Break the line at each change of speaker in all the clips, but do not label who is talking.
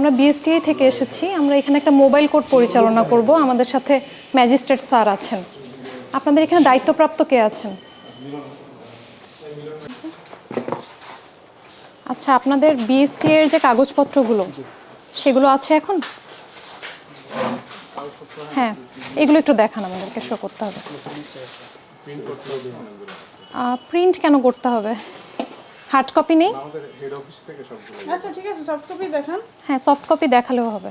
আমরা বিএসটিআই থেকে এসেছি, আমরা এখানে একটা মোবাইল কোর্ট পরিচালনা করব, আমাদের সাথে ম্যাজিস্ট্রেট স্যার আছেন। আপনাদের এখানে দায়িত্বপ্রাপ্ত কে আছেন? আচ্ছা আপনাদের বিএসটি এর যে কাগজপত্রগুলো, সেগুলো আছে এখন? হ্যাঁ এগুলো একটু দেখান আমাদেরকে শো করতে হবে। প্রিন্ট কেন করতে হবে? হার্ড কপি নেই?
আচ্ছা ঠিক আছে সব কপি দেখান।
হ্যাঁ সফট কপি দেখালেও হবে।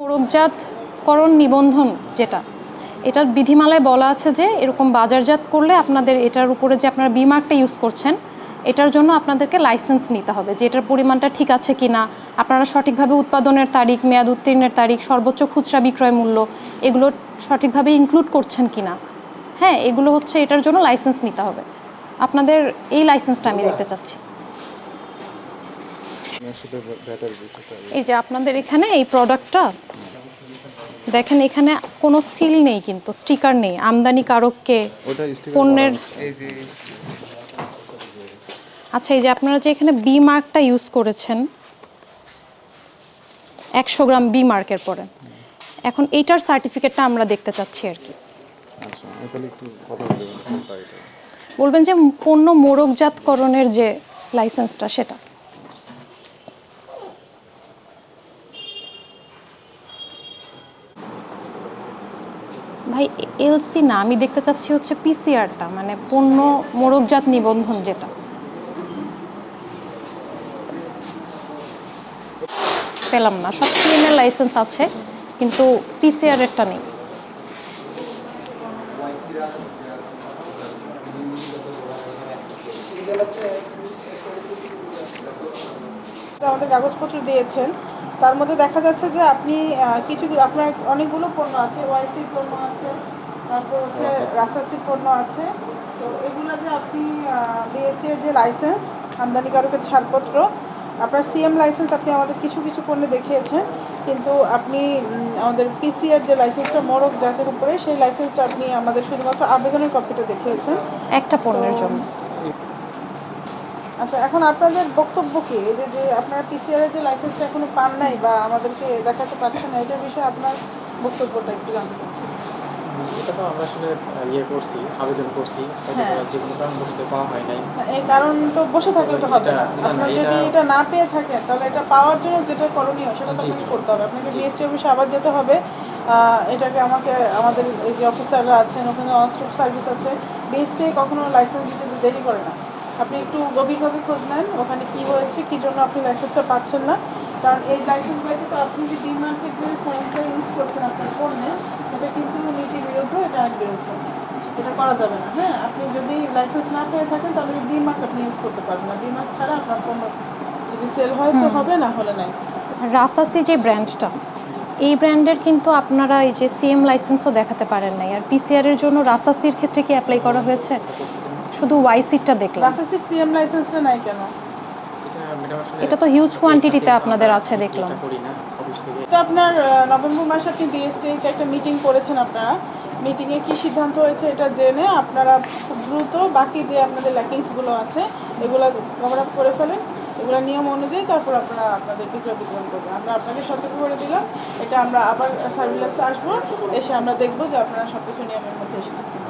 মোড়কজাতকরণ নিবন্ধন যেটা এটার বিধিমালায় বলা আছে যে এরকম বাজারজাত করলে আপনাদের এটার উপরে যে আপনারা বিমার্কটা ইউজ করছেন এটার জন্য আপনাদেরকে লাইসেন্স নিতে হবে যে এটার পরিমাণটা ঠিক আছে কি না আপনারা সঠিকভাবে উৎপাদনের তারিখ মেয়াদ উত্তীর্ণের তারিখ সর্বোচ্চ খুচরা বিক্রয় মূল্য এগুলো সঠিকভাবে ইনক্লুড করছেন কি না হ্যাঁ এগুলো হচ্ছে এটার জন্য লাইসেন্স নিতে হবে। আপনাদের এই লাইসেন্সটা আমি দেখতে চাচ্ছি। এই যে আপনাদের এখানে এই প্রোডাক্টটা দেখেন এখানে কোনো সিল নেই কিন্তু স্টিকার নেই। আমদানিকারককে
ওটা sticker
পণ্যের আচ্ছা এই যে আপনারা যে এখানে বি মার্কটা ইউজ করেছেন একশো গ্রাম বি মার্কের পরে এখন এইটার সার্টিফিকেটটা আমরা দেখতে চাচ্ছি আর কি।
আচ্ছা বলবেন
বলবেন যে পণ্য মোড়কজাতকরণের যে লাইসেন্সটা সেটা। ভাই এলসি না আমি দেখতে চাচ্ছি হচ্ছে পিসিআরটা মানে পণ্য মোড়কজাত নিবন্ধন যেটা। পেলাম না। সব সিএমএল লাইসেন্স আছে কিন্তু পিসিআর এরটা নেই।
আমাদের কাগজপত্র দিয়েছেন তার মধ্যে দেখা যাচ্ছে যে আপনি কিছু আপনার অনেকগুলো পণ্য আছে ওয়াইসি পণ্য আছে তারপর হচ্ছে রাসাসি পণ্য আছে। তো এগুলো যে আপনি বিএসসি এর যে লাইসেন্স আমদানিকারকের ছাড়পত্র আপনার সিএম লাইসেন্স আপনি আমাদের কিছু কিছু পণ্যে দেখিয়েছেন কিন্তু আপনি আমাদের পিসিআর যে লাইসেন্সটা মোড়ক জাতের উপরে সেই লাইসেন্সটা আপনি আমাদের শুধুমাত্র আবেদনের কপিটা দেখিয়েছেন।
একটা পণ্যের জন্য।
আচ্ছা এখন আপনাদের বক্তব্য কি? এই যে যে আপনারা পিসিআর এর যে লাইসেন্সটা এখনও পান নাই বা আমাদেরকে দেখাতে পারছেন না এটার বিষয়ে আপনার বক্তব্যটা একটু জানতে চাচ্ছি।
এটা তো আমরা আসলে ইয়ে করছি আবেদন করছি।
হ্যাঁ।
যে কোনো কারণবশত পাওয়া হয় নাই।
এই কারণ তো বসে থাকলে তো হবে না। যদি
এটা-
না পেয়ে থাকেন তাহলে এটা পাওয়ার জন্য যেটা করণীয় সেটা তো
জি।
করতে হবে। আপনাকে বিএসটি অফিসে আবার যেতে হবে। এটাকে আমাকে আমাদের এই যে অফিসাররা আছেন ওখানে অনস্টপ সার্ভিস আছে। বিএসটি কখনো লাইসেন্স দিতে দেরি করে না। আপনি একটু গভীরভাবে খোঁজ নেন ওখানে কি হয়েছে কি জন্য আপনি লাইসেন্সটা পাচ্ছেন না। কারণ এই লাইসেন্স ব্যতীত আপনি যে ডি মার্কেট যে সাইনটা ইউজ করছেন আপনার পণ্যে এটা কিন্তু নীতির বিরুদ্ধে এটা আইন বিরুদ্ধে। এটা করা যাবে না। হ্যাঁ আপনি যদি লাইসেন্স না পেয়ে থাকেন তাহলে বি মার্ক আপনি ইউজ করতে পারবেন না। বি মার্ক ছাড়া আপনার পণ্য যদি সেল হয় তো হবে না হলে নাই।
রাসাসি যে ব্র্যান্ডটা এই ব্র্যান্ডের কিন্তু আপনারা এই যে সিএম লাইসেন্সও দেখাতে পারেন নাই। আর পিসিআর এর জন্য রাসাসির ক্ষেত্রে কি অ্যাপ্লাই করা হয়েছে? শুধু ওয়াইসিটটা দেখলাম।
লাইসেন্সের সিএম লাইসেন্সটা নাই কেন?
এটা
তো হিউজ কোয়ান্টিটিতে আপনাদের আছে দেখলাম।
তো আপনার নভেম্বর মাসে আপনি বিএসটিতে একটা মিটিং করেছেন আপনারা। মিটিংয়ে কি সিদ্ধান্ত হয়েছে এটা জেনে আপনারা খুব দ্রুত বাকি যে আপনাদের ল্যাকিংসগুলো আছে এগুলো কভার আপ করে ফেলেন। এগুলো নিয়ম অনুযায়ী তারপর আপনারা আপনাদের বিক্রয় বিতরণ করবেন। আমরা আপনাকে সতর্ক করে দিলাম। এটা আমরা আবার সার্ভিলেন্সে আসব এসে আমরা দেখব যে আপনারা সব কিছু নিয়মের মধ্যে এসেছেন